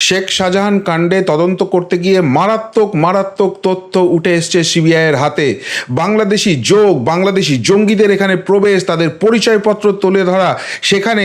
শেখ শাহজাহান কাণ্ডে তদন্ত করতে গিয়ে মারাত্মক মারাত্মক তথ্য উঠে এসছে সিবিআইয়ের হাতে। বাংলাদেশি যোগ, বাংলাদেশি জঙ্গিদের এখানে প্রবেশ, তাদের পরিচয়পত্র তুলে ধরা, সেখানে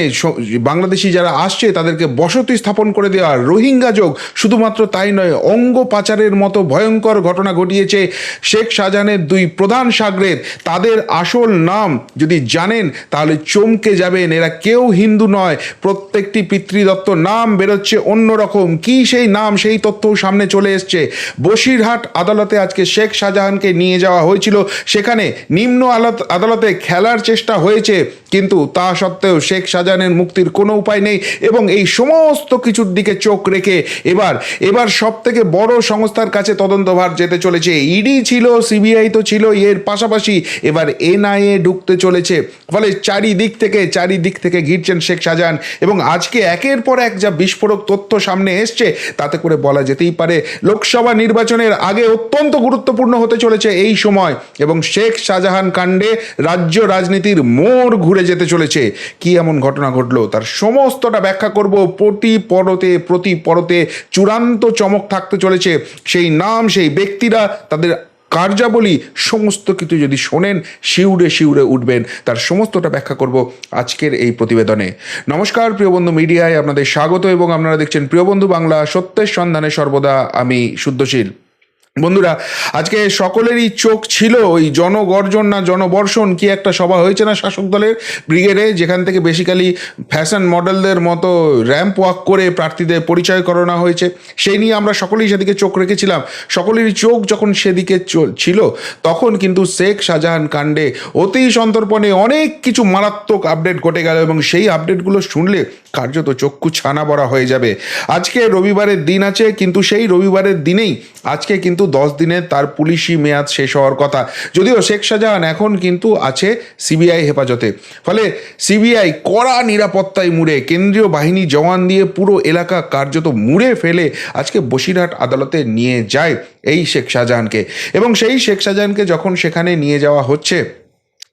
বাংলাদেশি যারা আসছে, তাদেরকে বসতি স্থাপন করে দেওয়া, রোহিঙ্গা যোগ, শুধুমাত্র তাই নয়, অঙ্গ পাচারের মতো ভয়ঙ্কর ঘটনা ঘটিয়েছে শেখ শাহজাহানের দুই প্রধান সাগরেদ তাদের আসল নাম যদি জানেন, তাহলে চমকে যাবেন। এরা কেউ হিন্দু নয়, প্রত্যেকটি পিতৃদত্ত নাম বেরোচ্ছে অন্যরকম কি সেই নাম, সেই তথ্যও সামনে চলে এসছে। বসিরহাট আদালতে আজকে শেখ শাহজাহানকে নিয়ে যাওয়া হয়েছিল। সেখানে নিম্ন আদালতে খেলার চেষ্টা হয়েছে, কিন্তু তা সত্ত্বেও শেখ শাহজাহানের মুক্তির কোনো উপায় নেই এবং এই সমস্ত কিছুর দিকে চোখ রেখে এবার এবার সব থেকে বড় সংস্থার কাছে তদন্তভার যেতে চলেছে। ইডি ছিল, সিবিআই তো ছিল, এর পাশাপাশি এবার এনআইএ ঢুকতে চলেছে। ফলে চারিদিক থেকে চারিদিক থেকে ঘিরছেন শেখ শাহজাহান এবং আজকে একের পর এক যা বিস্ফোরক তথ্য সামনে এসছে, তাতে করে বলা যেতেই পারে, লোকসভা নির্বাচনের আগে অত্যন্ত গুরুত্বপূর্ণ হতে চলেছে এই সময় এবং শেখ শাহজাহান কাণ্ডে রাজ্য রাজনীতির মোড় ঘুরে যেতে চলেছে। কি এমন ঘটনা ঘটলো? তার সমস্তটা ব্যাখ্যা করব। প্রতি পরতে প্রতি পরতে চূড়ান্ত চমক থাকতে চলেছে। সেই নাম, সেই ব্যক্তিরা তাদের কার্যাবলী, সমস্ত কিছু যদি শোনেন, শিউরে শিউরে উঠবেন। তার সমস্তটা ব্যাখ্যা করব আজকের এই প্রতিবেদনে। নমস্কার, প্রিয় বন্ধু মিডিয়ায় আপনাদের স্বাগত এবং আপনারা দেখছেন প্রিয় বন্ধু বাংলা সত্যের সন্ধানে সর্বদা আমি শুদ্ধশীল। বন্ধুরা, আজকে সকলেরই চোখ ছিল ওই জনগর্জন না জনবর্ষণ কি একটা সভা হয়েছে না শাসক দলের ব্রিগেডে, যেখান থেকে বেসিক্যালি ফ্যাশন মডেলদের মতো র্যাম্প ওয়াক করে প্রার্থীদের পরিচয় করানো হয়েছে। সেই নিয়ে আমরা সকলেই সেদিকে চোখ রেখেছিলাম। সকলেরই চোখ যখন সেদিকে ছিল, তখন কিন্তু শেখ শাহজাহান কাণ্ডে অতি সন্তর্পণে অনেক কিছু মারাত্মক আপডেট ঘটে গেল এবং সেই আপডেটগুলো শুনলে কার্যত চক্ষু ছানা বড়া হয়ে যাবে। আজকে রবিবারের দিন আছে, কিন্তু সেই রবিবারের দিনেই, আজকে কিন্তু দশ দিনের তার পুলিশি মেয়াদ শেষ হওয়ার কথা। যদিও শেখ শাহজাহান এখন কিন্তু আছে সিবিআই হেফাজতে। ফলে সিবিআই কড়া নিরাপত্তায় মুড়ে, কেন্দ্রীয় বাহিনী জওয়ান দিয়ে পুরো এলাকা কার্যত মুড়ে ফেলে আজকে বসিরহাট আদালতে নিয়ে যায় এই শেখ শাহজাহানকে। এবং সেই শেখ শাহজাহানকে যখন সেখানে নিয়ে যাওয়া হচ্ছে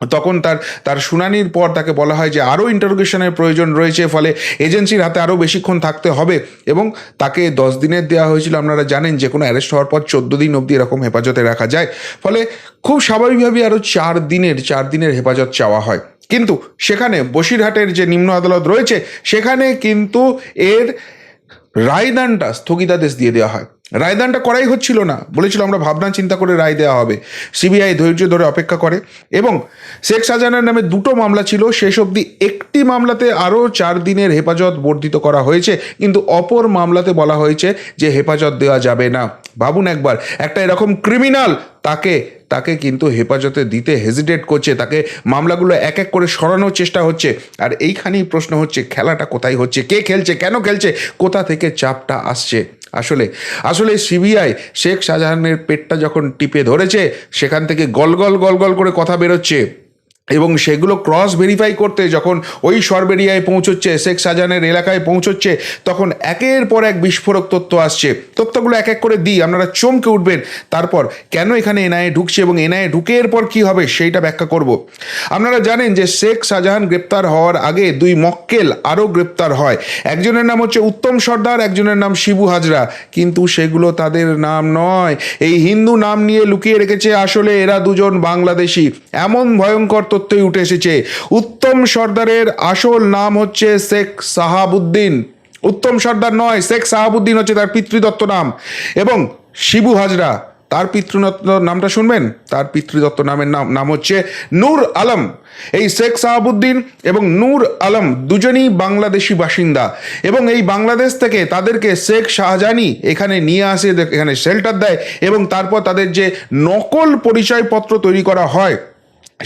তখন তার তার শুনানির পর তাকে বলা হয় যে আরও ইন্টারোগেশনের প্রয়োজন রয়েছে, ফলে এজেন্সির হাতে আরও বেশিক্ষণ থাকতে হবে এবং তাকে দশ দিনের দেওয়া হয়েছিল। আপনারা জানেন যে কোনো অ্যারেস্ট হওয়ার পর চোদ্দ দিন অবধি এরকম হেফাজতে রাখা যায়। ফলে খুব স্বাভাবিকভাবেই আরও চার দিনের চার দিনের হেফাজত চাওয়া হয়। কিন্তু সেখানে বসিরহাটের যে নিম্ন আদালত রয়েছে, সেখানে কিন্তু এর রায়দানটা স্থগিতাদেশ দিয়ে দেওয়া হয়। রায়দানটা করাই হচ্ছিল না। বলেছিল আমরা ভাবনা চিন্তা করে রায় দেওয়া হবে। সিবিআই ধৈর্য ধরে অপেক্ষা করে এবং শেখ শাহজাহানের নামে দুটো মামলা ছিল। শেষ অবধি একটি মামলাতে আরও চার দিনের হেফাজত বর্ধিত করা হয়েছে। কিন্তু অপর মামলাতে বলা হয়েছে যে হেফাজত দেওয়া যাবে না। ভাবুন একবার, একটা এরকম ক্রিমিনাল তাকে তাকে কিন্তু হেফাজতে দিতে হেজিটেট করছে, তাকে মামলাগুলো এক এক করে সরানোর চেষ্টা হচ্ছে। আর এইখানেই প্রশ্ন হচ্ছে, খেলাটা কোথায় হচ্ছে? কে খেলছে? কেন খেলছে? কোথা থেকে চাপটা আসছে? আসলে আসলে সিবিআই, শেখ শাহজাহানের পেটটা যখন টিপে ধরেছে, সেখান থেকে গল গল গল গল করে কথা বেরোচ্ছে। এবং সেগুলো ক্রস ভেরিফাই করতে যখন ওই সরবেরিয়ায় পৌঁছচ্ছে, শেখ শাহজাহানের এলাকায় পৌঁছচ্ছে, তখন একের পর এক বিস্ফোরক তথ্য আসছে। তথ্যগুলো এক এক করে দিই, আপনারা চমকে উঠবেন। তারপর কেন এখানে এনআইএ ঢুকছে এবং এনআইএ ঢুকে এরপর কী হবে সেইটা ব্যাখ্যা করব। আপনারা জানেন যে শেখ শাহজাহান গ্রেপ্তার হওয়ার আগে দুই মক্কেল আরও গ্রেপ্তার হয়। একজনের নাম হচ্ছে উত্তম সর্দার, একজনের নাম শিবু হাজরা। কিন্তু সেগুলো তাদের নাম নয়। এই হিন্দু নাম নিয়ে লুকিয়ে রেখেছে আসলে এরা দুজন বাংলাদেশি। এমন ভয়ঙ্কর তথ্যই উঠে এসেছে। উত্তম সর্দারের আসল নাম হচ্ছে শেখ সাহাবুদ্দিন। উত্তম সর্দার নয়, শেখ সাহাবুদ্দিন হচ্ছে তার পিতৃদত্ত নাম। এবং শিবু হাজরা, তার পিতৃদত্ত নামটা শুনবেন? তার পিতৃদত্ত নামের নাম নাম হচ্ছে নূর আলম। এই শেখ সাহাবুদ্দিন এবং নূর আলম দুজনই বাংলাদেশি বাসিন্দা। এবং এই বাংলাদেশ থেকে তাদেরকে শেখ শাহজাহানি এখানে নিয়ে আসে, এখানে শেল্টার দেয় এবং তারপর তাদের যে নকল পরিচয়পত্র তৈরি করা হয়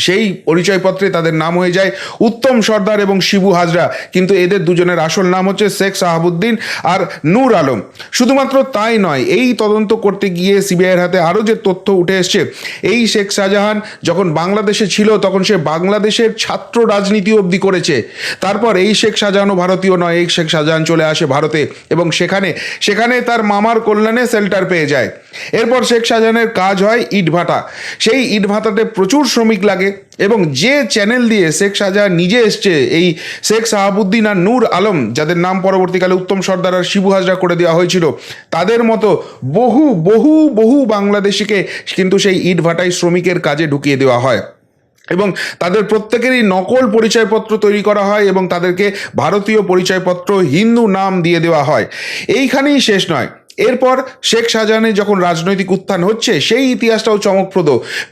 সেই পরিচয়পত্রে তাদের নাম হয়ে যায় উত্তম সর্দার এবং শিবু হাজরা। কিন্তু এদের দুজনের আসল নাম হচ্ছে শেখ সাহাবুদ্দিন আর নূর আলম। শুধুমাত্র তাই নয়, এই তদন্ত করতে গিয়ে সিবিআইয়ের হাতে আরও যে তথ্য উঠে এসছে, এই শেখ শাহজাহান যখন বাংলাদেশে ছিল তখন সে বাংলাদেশের ছাত্র রাজনীতি অবধি করেছে। তারপর এই শেখ শাহজাহানও ভারতীয় নয়, এই শেখ শাহজাহান চলে আসে ভারতে এবং সেখানে সেখানে তার মামার কল্যাণে শেল্টার পেয়ে যায়। এরপর শেখ শাহজাহানের কাজ হয় ইটভাটা। সেই ইটভাটাতে প্রচুর শ্রমিক লাগে লাগে এবং যে চ্যানেল দিয়ে শেখ শাহজাহান নিজে এসছে, এই শেখ সাহাবুদ্দিন আর নূর আলম, যাদের নাম পরবর্তীকালে উত্তম সর্দার আর শিবু হাজরা করে দেওয়া হয়েছিল, তাদের মতো বহু বহু বহু বাংলাদেশিকে কিন্তু সেই ইট ভাটাই শ্রমিকের কাজে ঢুকিয়ে দেওয়া হয়। এবং তাদের প্রত্যেকেরই নকল পরিচয়পত্র তৈরি করা হয় এবং তাদেরকে ভারতীয় পরিচয়পত্র হিন্দু নাম দিয়ে দেওয়া হয়। এইখানেই শেষ নয়। এরপর শেখ শাহজাহানের যখন রাজনৈতিক উত্থান হচ্ছে, সেই ইতিহাসটাও চমকপ্রদ।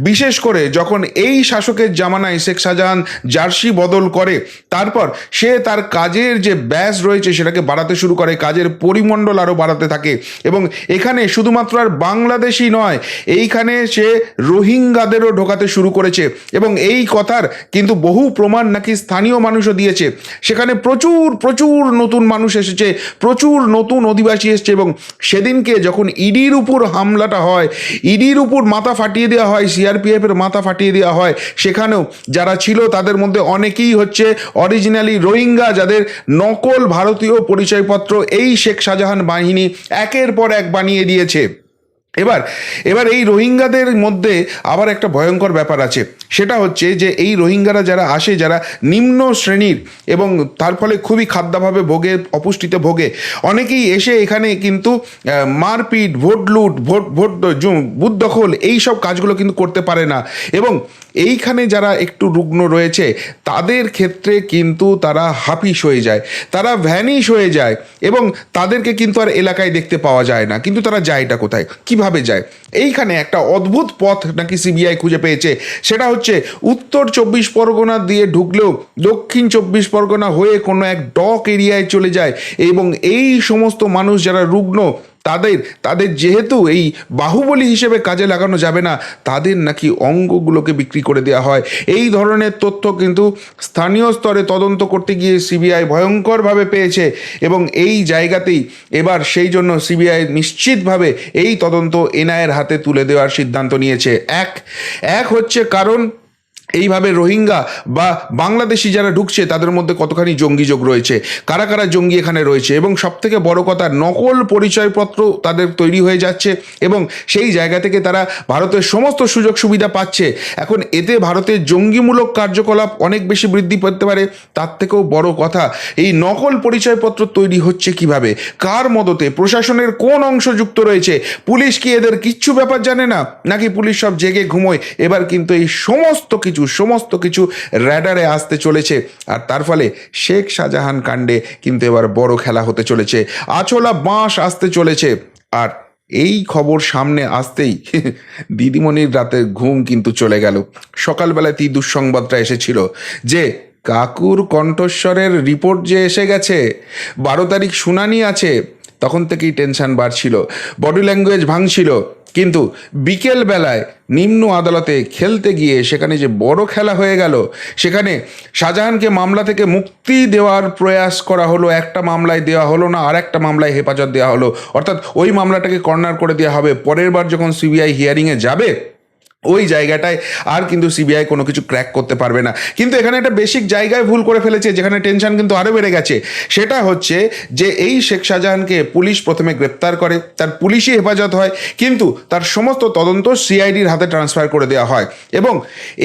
বিশেষ করে যখন এই শাসকের জামানায় শেখ শাহজাহান জার্সি বদল করে, তারপর সে তার কাজের যে ব্যাস রয়েছে, সেটাকে বাড়াতে শুরু করে, কাজের পরিমণ্ডল আরও বাড়াতে থাকে এবং এখানে শুধুমাত্র আর বাংলাদেশি নয়, এইখানে সে রোহিঙ্গাদেরও ঢোকাতে শুরু করেছে এবং এই কথার কিন্তু বহু প্রমাণ নাকি স্থানীয় মানুষও দিয়েছে। সেখানে প্রচুর প্রচুর নতুন মানুষ এসেছে, প্রচুর নতুন অধিবাসী এসেছে এবং সেদিনকে যখন ইডির উপর হামলাটা হয়, ইডির উপর মাথা ফাটিয়ে দেওয়া হয় সিআরপিএফের মাথা ফাটিয়ে দেওয়া হয়, সেখানেও যারা ছিল তাদের মধ্যে অনেকেই হচ্ছে অরিজিনালি রোহিঙ্গা যাদের নকল ভারতীয় পরিচয়পত্র এই শেখ শাহজাহান বাহিনী একের পর এক বানিয়ে দিয়েছে। এবার এবার এই রোহিঙ্গাদের মধ্যে আবার একটা ভয়ঙ্কর ব্যাপার আছে। সেটা হচ্ছে যে এই রোহিঙ্গারা যারা আসে, যারা নিম্ন শ্রেণির এবং তার ফলে খুবই খাদ্যাভাবে ভোগে, অপুষ্টিতে ভোগে, অনেকেই এসে এখানে কিন্তু মারপিট ভোট লুট ভোট ভোট বুথ দখল এই সব কাজগুলো কিন্তু করতে পারে না। এবং এইখানে যারা একটু রুগ্ন রয়েছে, তাদের ক্ষেত্রে কিন্তু তারা হাপিস হয়ে যায়, তারা ভ্যানিশ হয়ে যায় এবং তাদেরকে কিন্তু আর এলাকায় দেখতে পাওয়া যায় না। কিন্তু তারা যায়টা কোথায়? কীভাবে যায়? এইখানে একটা অদ্ভুত পথ নাকি সিবিআই খুঁজে পেয়েছে। সেটা হচ্ছে উত্তর চব্বিশ পরগনা দিয়ে ঢুকলেও দক্ষিণ চব্বিশ পরগনা হয়ে কোনো এক ডক এরিয়ায় চলে যায় এবং এই সমস্ত মানুষ যারা রুগ্ন তাদের তাদের যেহেতু এই বাহুবলী হিসেবে কাজে লাগানো যাবে না, তাদের নাকি অঙ্গগুলোকে বিক্রি করে দেওয়া হয়। এই ধরনের তথ্য কিন্তু স্থানীয় স্তরে তদন্ত করতে গিয়ে সিবিআই ভয়ঙ্করভাবে পেয়েছে এবং এই জায়গাতেই এবার সেই জন্য সিবিআই নিশ্চিতভাবে এই তদন্ত এনআইয়ের হাতে তুলে দেওয়ার সিদ্ধান্ত নিয়েছে। এক এক হচ্ছে কারণ এইভাবে রোহিঙ্গা বা বাংলাদেশি যারা ঢুকছে, তাদের মধ্যে কতখানি জঙ্গি যোগ রয়েছে? কারা কারা জঙ্গি এখানে রয়েছে? এবং সব থেকে বড় কথা, নকল পরিচয়পত্র তাদের তৈরি হয়ে যাচ্ছে এবং সেই জায়গা থেকে তারা ভারতের সমস্ত সুযোগ সুবিধা পাচ্ছে। এখন এতে ভারতের জঙ্গিমূলক কার্যকলাপ অনেক বেশি বৃদ্ধি পেতে পারে, তার থেকেও বড় কথা, এই নকল পরিচয়পত্র তৈরি হচ্ছে কীভাবে? কার মদতে? প্রশাসনের কোন অংশ যুক্ত রয়েছে? পুলিশ কি এদের কিচ্ছু ব্যাপার জানে না? নাকি পুলিশ সব জেগে ঘুমোয়? এবার কিন্তু এই সমস্ত কিছু সমস্ত কিছু র্যাডারে আসতে চলেছে। আর তার ফলে শেখ শাহজাহান কাণ্ডে কিন্তু এবার বড় খেলা হতে চলেছে। আচলা বাঁশ আসতে চলেছে। আর এই খবর সামনে আসতেই দিদিমণির রাতে ঘুম কিন্তু চলে গেল। সকালবেলায় তি দুঃসংবাদটা এসেছিল যে, কাকুর কণ্ঠস্বরের রিপোর্ট যে এসে গেছে, বারো তারিখ শুনানি আছে, তখন থেকেই টেনশন বাড়ছিল। বডি ল্যাঙ্গুয়েজ ভাঙছিল। কিন্তু বিকেল বেলায় নিম্ন আদালতে খেলতে গিয়ে সেখানে যে বড় খেলা হয়ে গেল, সেখানে শাহজাহানকে মামলা থেকে মুক্তি দেওয়ার প্রয়াস করা হলো। একটা মামলায় দেওয়া হলো না আর একটা মামলায় হেফাজত দেওয়া হলো। অর্থাৎ ওই মামলাটাকে কর্নার করে দেওয়া হবে। পরের বার যখন সিবিআই হিয়ারিংয়ে যাবে ওই জায়গাটায় আর কিন্তু সিবিআই কোনো কিছু ক্র্যাক করতে পারবে না। কিন্তু এখানে একটা বেসিক জায়গায় ভুল করে ফেলেছে, যেখানে টেনশন কিন্তু আরও বেড়ে গেছে। সেটা হচ্ছে যে এই শেখ শাহজাহানকে পুলিশ প্রথমে গ্রেপ্তার করে, তার পুলিশি হেফাজত হয়, কিন্তু তার সমস্ত তদন্ত সিআইডির হাতে ট্রান্সফার করে দেওয়া হয়। এবং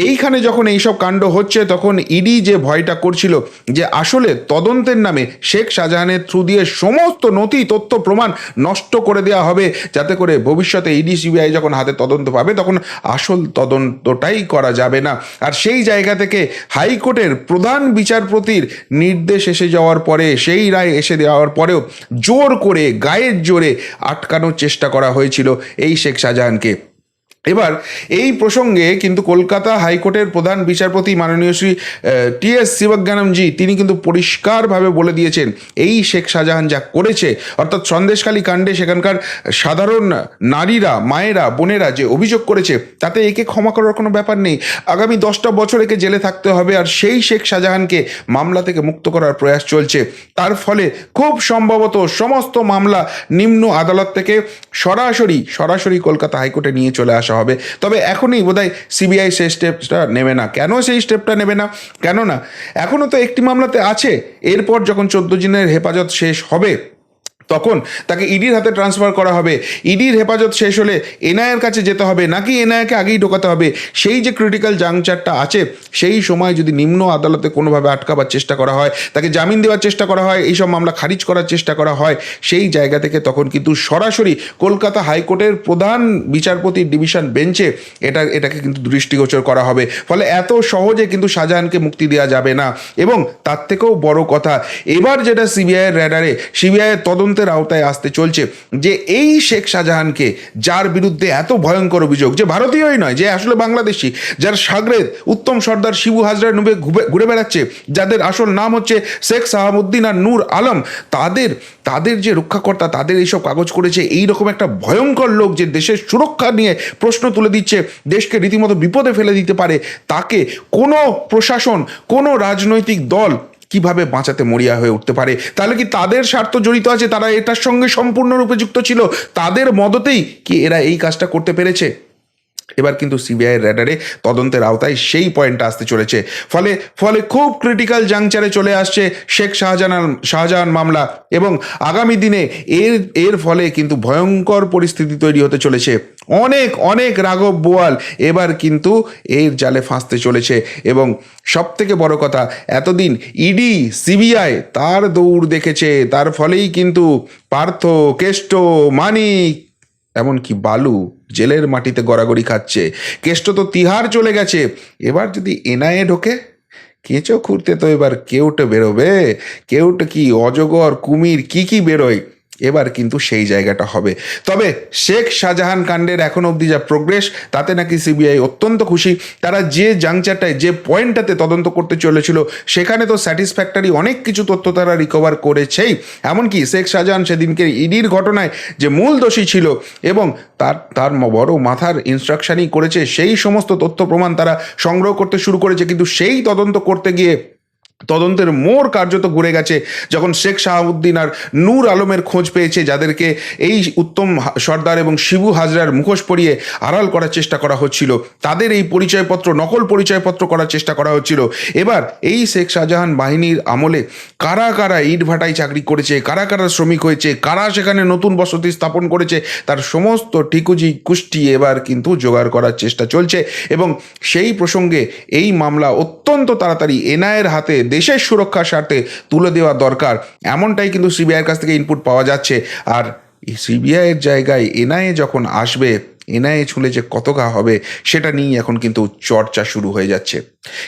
এইখানে যখন এইসব কাণ্ড হচ্ছে, তখন ইডি যে ভয়টা করছিল যে আসলে তদন্তের নামে শেখ শাহজাহানের থ্রু দিয়ে সমস্ত নথি, তথ্য, প্রমাণ নষ্ট করে দেওয়া হবে, যাতে করে ভবিষ্যতে ইডি সিবিআই যখন হাতে তদন্ত পাবে, তখন আসল তদন্তটাই করা যাবে না। আর সেই জায়গা থেকে হাইকোর্টের প্রধান বিচারপতির নির্দেশ এসে যাওয়ার পরে, সেই রায় এসে দেওয়ার পরেও জোর করে, গায়ের জোরে আটকানোর চেষ্টা করা হয়েছিল এই শেখ শাহজাহানকে। এবার, এই প্রসঙ্গে কিন্তু কলকাতা হাইকোর্টের প্রধান বিচারপতি মাননীয় শ্রী টি এস শিবজ্ঞানমজি, তিনি কিন্তু পরিষ্কারভাবে বলে দিয়েছেন, এই শেখ শাহজাহান যা করেছে, অর্থাৎ সন্দেশখালী কাণ্ডে সেখানকার সাধারণ নারীরা, মায়েরা, বোনেরা যে অভিযোগ করেছে, তাতে একে ক্ষমা করার কোনো ব্যাপার নেই। আগামী দশটা বছর একে জেলে থাকতে হবে, আর সেই শেখ শাহজাহানকে মামলা থেকে মুক্ত করার প্রয়াস চলছে। তার ফলে খুব সম্ভবত সমস্ত মামলা নিম্ন আদালত থেকে সরাসরি সরাসরি কলকাতা হাইকোর্টে নিয়ে চলে আসা হবে। তবে এখনই বোধহয় সিবিআই সেই স্টেপটা নেবে না। কেন সেই স্টেপটা নেবে না? কেন না এখনও তো একটি মামলাতে আছে। এরপর যখন চোদ্দ দিনের হেফাজত শেষ হবে তখন তাকে ইডির হাতে ট্রান্সফার করা হবে। ইডির হেফাজত শেষ হলে এনআইয়ের কাছে যেতে হবে। নাকি এনআইকে আগেই ঢোকাতে হবে? সেই যে ক্রিটিক্যাল জাংচারটা আছে, সেই সময় যদি নিম্ন আদালতে কোনোভাবে আটকাবার চেষ্টা করা হয়, তাকে জামিন দেওয়ার চেষ্টা করা হয়, এইসব মামলা খারিজ করার চেষ্টা করা হয়, সেই জায়গা থেকে তখন কিন্তু সরাসরি কলকাতা হাইকোর্টের প্রধান বিচারপতির ডিভিশন বেঞ্চে এটা, এটাকে কিন্তু দৃষ্টিগোচর করা হবে। ফলে এত সহজে কিন্তু শাহজাহানকে মুক্তি দেওয়া যাবে না। এবং তার থেকেও বড় কথা, এবার যেটা সিবিআইয়ের র্যাডারে সিবিআইয়ের তদন্তের আওতায় আসতে চলছে যে এই শেখ শাহজাহানকে, যার বিরুদ্ধে এত ভয়ঙ্কর অভিযোগ, যে ভারতীয়ই নয়, যে আসলে বাংলাদেশি, যার সাগরেদ উত্তম সর্দার শিবু হাজরা নুবে ঘুরে বেড়াচ্ছে, যাদের আসল নাম হচ্ছে শেখ সাহাবুদ্দিন আর নূর আলম, তাদের তাদের যে রক্ষাকর্তা, তাদের এইসব কাগজ করেছে এই রকম একটা ভয়ঙ্কর লোক যে দেশের সুরক্ষা নিয়ে প্রশ্ন তুলে দিচ্ছে, দেশকে রীতিমতো বিপদে ফেলে দিতে পারে, তাকে কোনো প্রশাসন, কোনো রাজনৈতিক দল কীভাবে বাঁচাতে মরিয়া হয়ে উঠতে পারে? তাহলে কি তাদের স্বার্থ জড়িত আছে? তারা এটার সঙ্গে সম্পূর্ণরূপে যুক্ত ছিল? তাদের মদতেই কি এরা এই কাজটা করতে পেরেছে? এবার কিন্তু সিবিআইয়ের র্যাডারে তদন্তের আওতায় সেই পয়েন্টটা আসতে চলেছে। ফলে ফলে খুব ক্রিটিক্যাল জাংচারে চলে আসছে শেখ শাহজাহান শাহজাহান মামলা এবং আগামী দিনে এর এর ফলে কিন্তু ভয়ঙ্কর পরিস্থিতি তৈরি হতে চলেছে। অনেক অনেক রাঘব বোয়াল এবার কিন্তু এর জালে ফাঁসতে চলেছে এবং সব থেকে বড় কথা, এতদিন ইডি সিবিআই তার দৌড় দেখেছে। তার ফলেই কিন্তু পার্থ, কেষ্ট, মানিক এমনকি বালু জেলের মাটিতে গড়াগড়ি খাচ্ছে। কেষ্ট তো তিহার চলে গেছে। এবার যদি এনআইএ ঢোকে, কেঁচো খুঁড়তে তো এবার কেউটে বেরোবে। কেউটে কি অজগর, কুমির, কি কি বেরোয়? এবার কিন্তু সেই জায়গাটা হবে। তবে শেখ শাহজাহান কাণ্ডের এখন অবধি যা প্রোগ্রেস তাতে নাকি সিবিআই অত্যন্ত খুশি। তারা যে জাংচারটায় যে পয়েন্টটাতে তদন্ত করতে চলেছিল, সেখানে তো স্যাটিসফ্যাক্টরি অনেক কিছু তথ্য তারা রিকভার করেছেই। এমনকি শেখ শাহজাহান সেদিনকে ইডির ঘটনায় যে মূল দোষী ছিল এবং তার তার বড় মাথার ইনস্ট্রাকশনই করেছে, সেই সমস্ত তথ্য প্রমাণ তারা সংগ্রহ করতে শুরু করেছে। কিন্তু সেই তদন্ত করতে গিয়ে তদন্তের মোড় কার্যত ঘুরে গেছে যখন শেখ শাহাবুদ্দিন আর নূর আলমের খোঁজ পেয়েছে যাদেরকে এই উত্তম সর্দার এবং শিবু হাজরার মুখোশ পরিয়ে আড়াল করার চেষ্টা করা হচ্ছিল। তাদের এই পরিচয়পত্র, নকল পরিচয়পত্র করার চেষ্টা করা হচ্ছিল। এবার এই শেখ শাহজাহান বাহিনীর আমলে কারা কারা ইট ভাটায় চাকরি করেছে, কারা কারা শ্রমিক হয়েছে, কারা সেখানে নতুন বসতি স্থাপন করেছে, তার সমস্ত ঠিকুজি কুষ্টি এবার কিন্তু জোগাড় করার চেষ্টা চলছে এবং সেই প্রসঙ্গে এই মামলা অত্যন্ত তাড়াতাড়ি এনআইয়ের হাতে দেশের সুরক্ষার স্বার্থে তুলে দেওয়া দরকার। এমনটাই কিন্তু সিবিআইয়ের কাছ থেকে ইনপুট পাওয়া যাচ্ছে। আর সিবিআইয়ের জায়গায় এনআইএ যখন আসবে এনআইএ ছুলে যে কত গা হবে, সেটা নিয়েই এখন কিন্তু চর্চা শুরু হয়ে যাচ্ছে।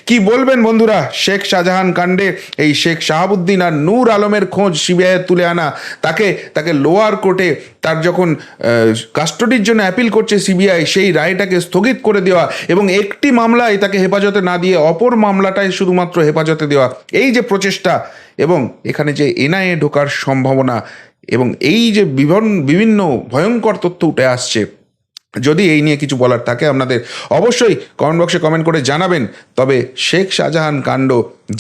কি বলবেন বন্ধুরা? শেখ শাহজাহান কাণ্ডে এই শেখ শাহাবুদ্দিন আর নূর আলমের খোঁজ সিবিআই তুলে আনা। তাকে তাকে লোয়ার কোর্টে তার যখন কাস্টডির জন্য অ্যাপিল করছে সিবিআই, সেই রায়টাকে স্থগিত করে দেওয়া এবং একটি মামলায় তাকে হেফাজতে না দিয়ে অপর মামলাটায় শুধুমাত্র হেফাজতে দেওয়া। এই যে প্রচেষ্টা এবং এখানে যে এনআইএ ঢোকার সম্ভাবনা এবং এই যে বিভিন্ন ভয়ঙ্কর তথ্য উঠে আসছে যদি এই নিয়ে কিছু বলার থাকে, আপনাদের অবশ্যই কমেন্ট বক্সে কমেন্ট করে জানাবেন। তবে শেখ শাহজাহান কাণ্ড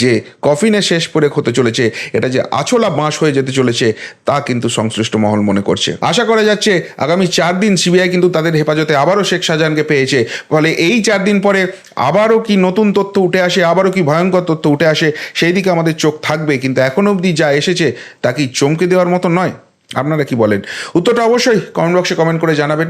যে কফিনে শেষ পরে হতে চলেছে, এটা যে আছলা বাঁশ হয়ে যেতে চলেছে, তা কিন্তু সংশ্লিষ্ট মহল মনে করছে। আশা করা যাচ্ছে আগামী চার দিন সিবিআই কিন্তু তাদের হেফাজতে আবারও শেখ শাহজাহানকে পেয়েছে। ফলে এই চার দিন পরে আবারও কি নতুন তথ্য উঠে আসে, আবারও কি ভয়ঙ্কর তথ্য উঠে আসে, সেই দিকে আমাদের চোখ থাকবে। কিন্তু এখন অবধি যা এসেছে, তা কি চমকে দেওয়ার মতো নয়? আপনারা কি বলেন? উত্তরটা অবশ্যই কমেন্ট বক্সে কমেন্ট করে জানাবেন।